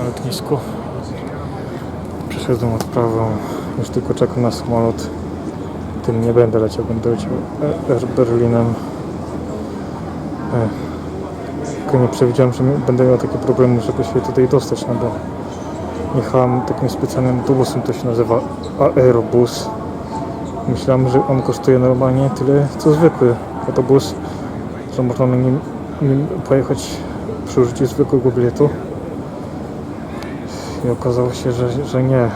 na lotnisku. Przeszedłem odprawę, już tylko czekam na samolot. Tym nie będę leciał, będę leciał e- Air Berlinem. E, Tylko nie przewidziałem, że będę miał takie problemy, żeby się tutaj dostać, no bo jechałem takim specjalnym autobusem, to się nazywa Aerobus. Myślałem, że on kosztuje normalnie tyle, co zwykły autobus, że można na nim, nim pojechać przy użyciu zwykłego biletu. I okazało się, że, że nie.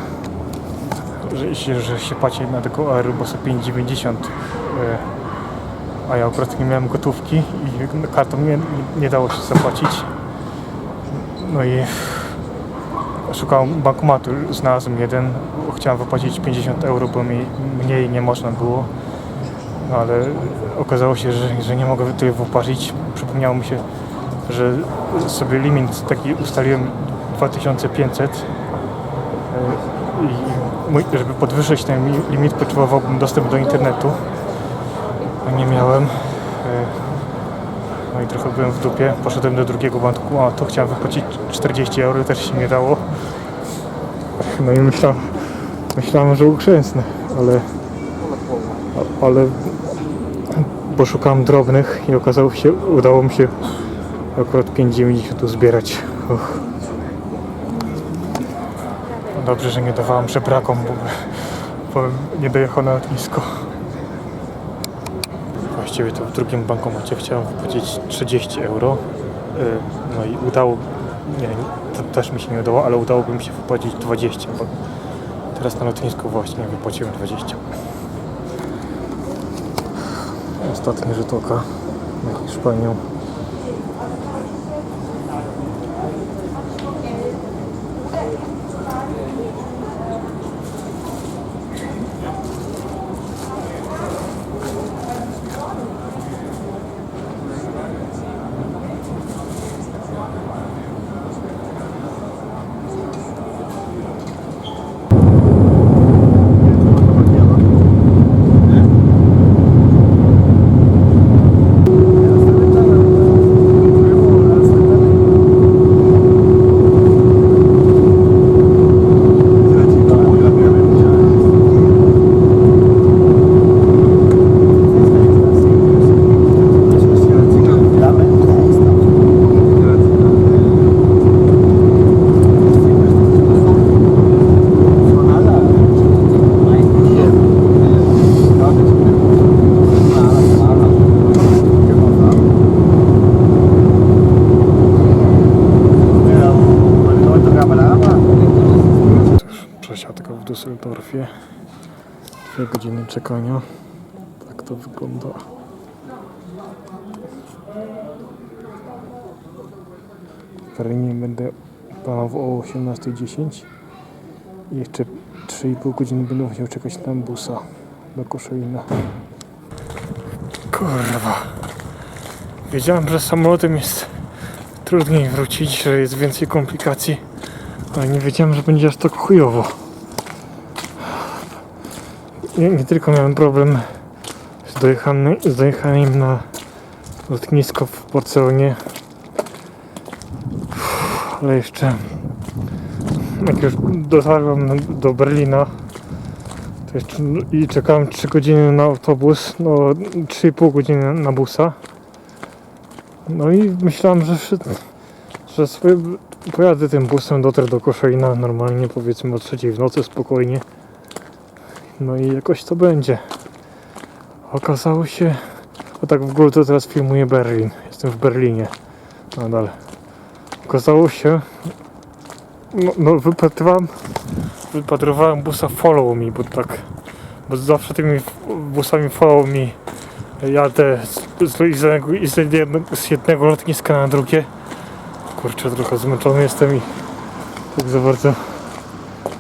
Że, się- że się płaci na tego Aerobusa 5,90. e, A ja akurat nie miałem gotówki i kartą nie, nie dało się zapłacić. No i szukałem bankomatu, znalazłem jeden, chciałem wypłacić 50 euro, bo mi mniej nie można było. No ale okazało się, że, że nie mogę tyle wypłacić. Przypomniało mi się, że sobie limit taki ustaliłem 2500 e, i żeby podwyższyć ten li- limit potrzebowałbym dostęp do internetu. A nie miałem. E, No i trochę byłem w dupie. Poszedłem do drugiego banku, a to chciałem wypłacić 40 euro, też się nie dało. No i myślałem, myślałem że ukrzęsnę, ale, ale poszukałem drobnych i okazało się, udało mi się akurat 5,90 uzbierać. Och. Dobrze, że nie dawałem żebrakom, bo, bo nie dojechał na lotnisko. Właściwie to w drugim bankomacie chciałem wypłacić 30 euro. Y, No i udało, nie, to też mi się nie udało, ale udałoby mi się wypłacić 20, bo teraz na lotnisku właśnie wypłaciłem 20. Ostatnia rzut oka na Hiszpanię. Düsseldorfie. Dwie godziny czekania. Tak to wygląda. W będę planował o 18.10 i jeszcze 3,5 godziny będę musiał czekać na busa do Koszalina. Kurwa. Wiedziałem, że samolotem jest trudniej wrócić, że jest więcej komplikacji, ale nie wiedziałem, że będzie aż tak chujowo. Nie, tylko miałem problem z dojechaniem, z dojechaniem na lotnisko w Barcelonie, ale jeszcze jak już dotarłem do Berlina to jeszcze, i czekałem 3 godziny na autobus, no 3,5 godziny na busa. No i myślałem, że, że sobie pojadę tym busem, dotrę do Koszalina normalnie, powiedzmy o trzeciej w nocy spokojnie. No i jakoś to będzie. Okazało się, a tak w ogóle to teraz filmuję Berlin. Jestem w Berlinie nadal. Okazało się, no, no wypatrywałem, wypatrywałem busa Follow Me, bo tak, bo zawsze tymi busami Follow Me jadę z, z, z, jednego, z jednego lotniska na drugie. Kurczę, trochę zmęczony jestem i tak za bardzo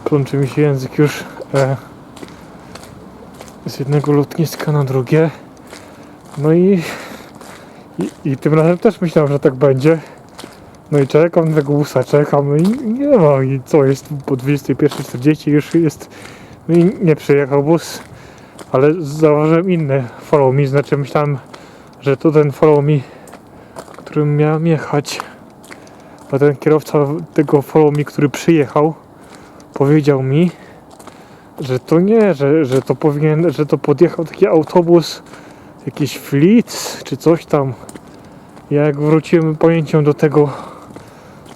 plączy mi się język już. E, z jednego lotniska na drugie. No i, i, i tym razem też myślałem, że tak będzie. No i czekam na tego busa, czekam i nie ma i co jest po 21.40 już jest no i nie przyjechał bus, ale zauważyłem inny follow me, znaczy myślałem, że to ten follow me, którym miałem jechać, A ten kierowca tego follow me, który przyjechał, powiedział mi, że to nie, że, że to powinien, że to podjechał taki autobus, jakiś Flitz czy coś tam. Ja jak wróciłem pamięcią do tego,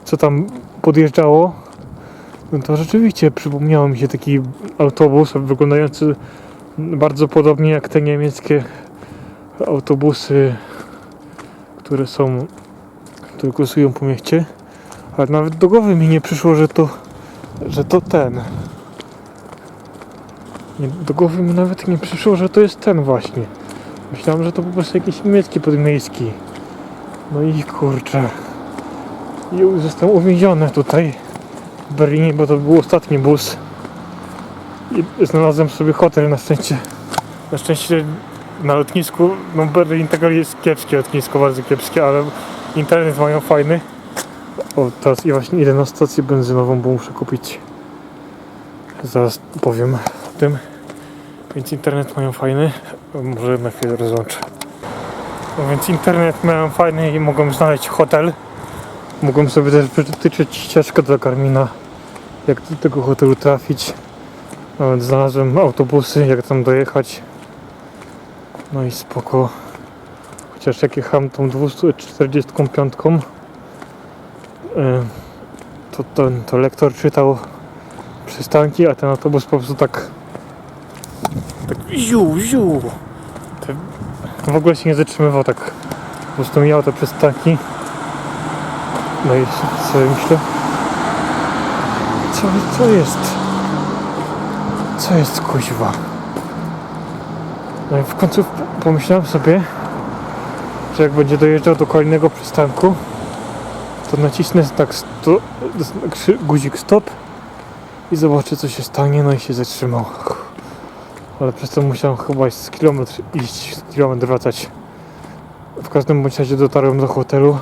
co tam podjeżdżało, no to rzeczywiście przypomniało mi się taki autobus wyglądający bardzo podobnie jak te niemieckie autobusy, które są, które kursują po mieście. Ale nawet do głowy mi nie przyszło, że to, że to ten. Nie, do głowy mi nawet nie przyszło, że to jest ten właśnie. Myślałem, że to po prostu jakiś niemiecki podmiejski. No i kurczę. I zostałem uwięziony tutaj w Berlinie, bo to był ostatni bus. I znalazłem sobie hotel na szczęście. Na szczęście na lotnisku, no Berlin tego jest kiepskie lotnisko, bardzo kiepskie, ale internet mają fajny. O, teraz i właśnie idę na stację benzynową, bo muszę kupić. Zaraz powiem o tym. Więc internet mają fajny. Może na chwilę rozłączę. No więc internet mają fajny i mogą znaleźć hotel. Mogą sobie też wytyczyć ścieżkę do Karmina, jak do tego hotelu trafić. Nawet znalazłem autobusy, jak tam dojechać. No i spoko. Chociaż jak jechałem tą 245, e, to, to, to lektor czytał przystanki, a ten autobus po prostu tak ziu, ziu. Te, w ogóle się nie zatrzymywał tak. Po prostu miał te przystanki. No i ja myślę? Co, co jest? Co jest kuźwa? No i w końcu pomyślałem sobie, że jak będzie dojeżdżał do kolejnego przystanku, to nacisnę tak sto, guzik stop i zobaczę co się stanie, no i się zatrzymał. Ale przez to musiałem chyba z kilometr iść, z kilometr wracać. W każdym bądź razie dotarłem do hotelu.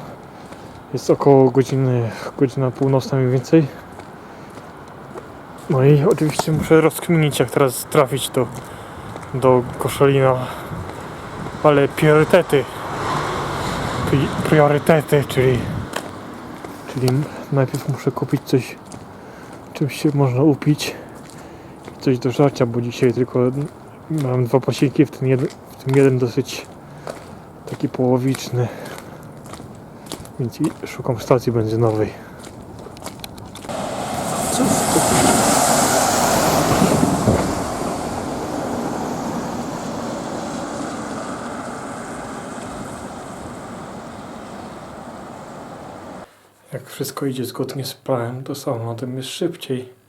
Jest około godziny, godzina północna mniej więcej. No i oczywiście muszę rozkminić jak teraz trafić do, do Koszalina. Ale priorytety. Pri- Priorytety, czyli czyli najpierw muszę kupić coś czymś się można upić coś do żarcia, bo dzisiaj tylko mam dwa posiłki, w tym jeden, w tym jeden dosyć taki połowiczny. Więc szukam stacji benzynowej. Jak wszystko idzie zgodnie z planem, to samochodem jest szybciej.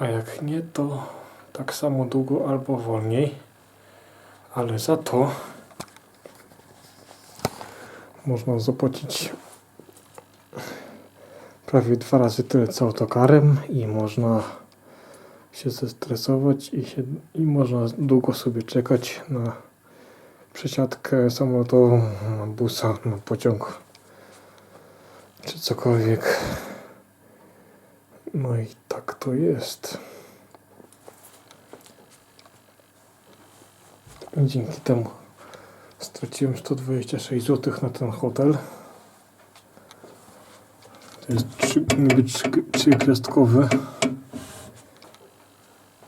A jak nie, to tak samo długo albo wolniej. Ale za to można zapłacić prawie dwa razy tyle co autokarem i można się zestresować i, się, i można długo sobie czekać na przesiadkę samolotową, na busa, na pociąg czy cokolwiek. No i tak to jest. Dzięki temu straciłem 126 zł na ten hotel. To jest trzy, niby trzy, trzygwiazdkowy.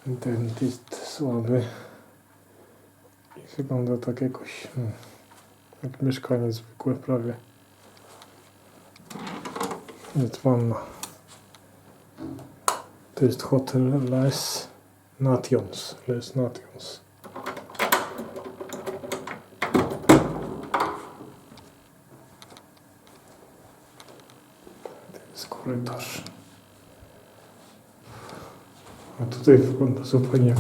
Internet jest słaby. I wygląda tak jakoś hmm, jak mieszkanie zwykłe prawie. Jest wanna. To jest hotel Les Nations. Les Nations. To jest korytarz. A tutaj wygląda zupełnie jak,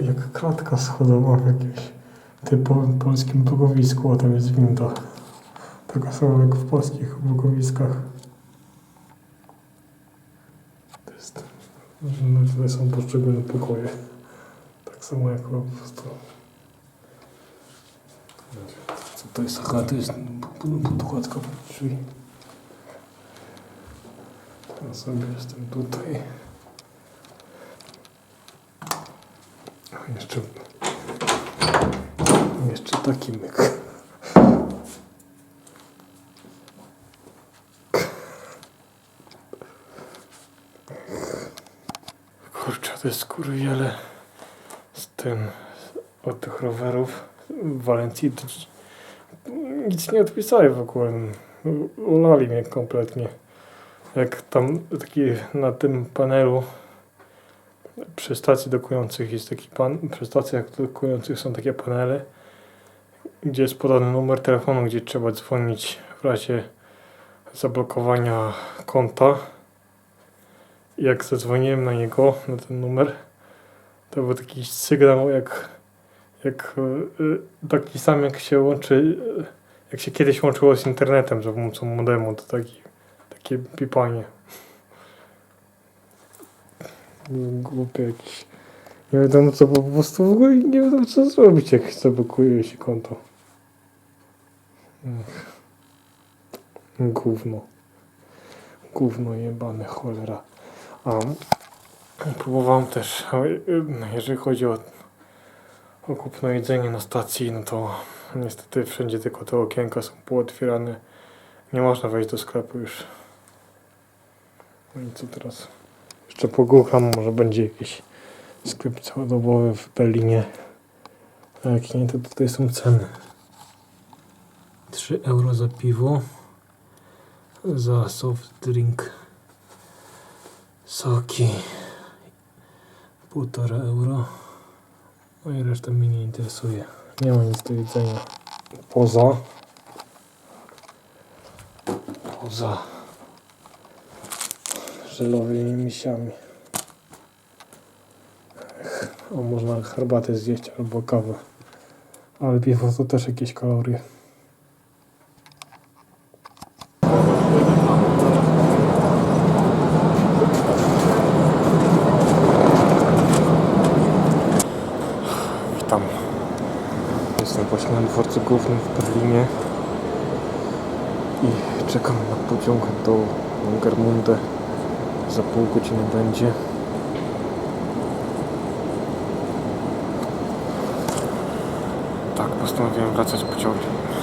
jak klatka schodowa w jakimś typowym polskim blokowisku, a tam jest winda. Taka sama jak w polskich blokowiskach. To jest, tutaj są poszczególne pokoje. Tak samo jak po prostu. Co to jest? Aha, to jest podkładka pod drzwi. Ja sobie jestem tutaj. Jeszcze, jeszcze taki myk. Kurwiele z tym, od tych rowerów w Walencji. Nic nie odpisali w ogóle. Ulali mnie kompletnie. Jak tam taki na tym panelu przy stacji dokujących jest taki pan, przy stacjach dokujących są takie panele, gdzie jest podany numer telefonu, gdzie trzeba dzwonić w razie zablokowania konta. Jak zadzwoniłem na niego, na ten numer, to był taki sygnał jak, jak y, taki sam jak się łączy, y, jak się kiedyś łączyło z internetem za pomocą modemu, to taki, takie pipanie. Głupie jakieś. Nie wiadomo co po prostu w ogóle nie wiadomo co zrobić jak zablokuje się konto. Gówno. Gówno jebane cholera. A próbowałem też, y, jeżeli chodzi o, o kupno jedzenie na stacji, no to niestety wszędzie tylko te okienka są pootwierane. Nie można wejść do sklepu już. No i co teraz? Jeszcze pogłucham, może będzie jakiś sklep całodobowy w Berlinie. A jak nie, to tutaj są ceny. 3 euro za piwo, za soft drink, soki, 1,5 euro. No i reszta mnie nie interesuje. Nie ma nic do jedzenia. Poza. Poza żelowymi misiami. O, można herbatę zjeść albo kawę. Ale piwo to też jakieś kalorie. Witam. Jestem właśnie na dworcu głównym w Berlinie i czekam na pociąg do Garmunde. Za pół godziny będzie. Tak, postanowiłem wracać pociągiem.